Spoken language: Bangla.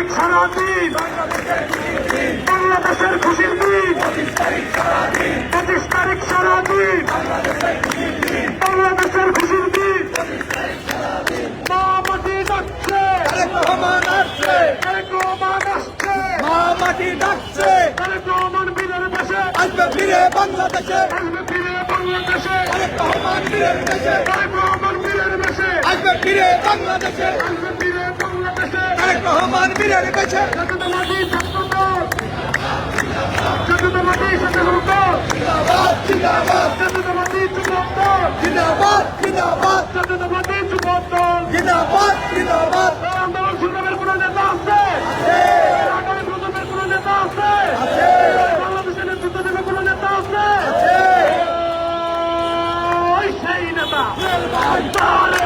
পঁচিশ তারিখ সারাদিন বাংলাদেশের খুশির দিন। পঁচিশ তারিখ সারাদিন বাংলাদেশের খুশির দিন। মা মাটি ডাকছে। রহমান আসছে। রহমান আসছে। মা মাটি ডাকছে। রহমান বীরের দেশে। আসবে ফিরে বাংলাদেশে। আসবে ফিরে বাংলাদেশে। রহমান বীরের দেশে। আসবে ফিরে বাংলাদেশে। আসবে ফিরে রহমান বীরের কাছে। Bye.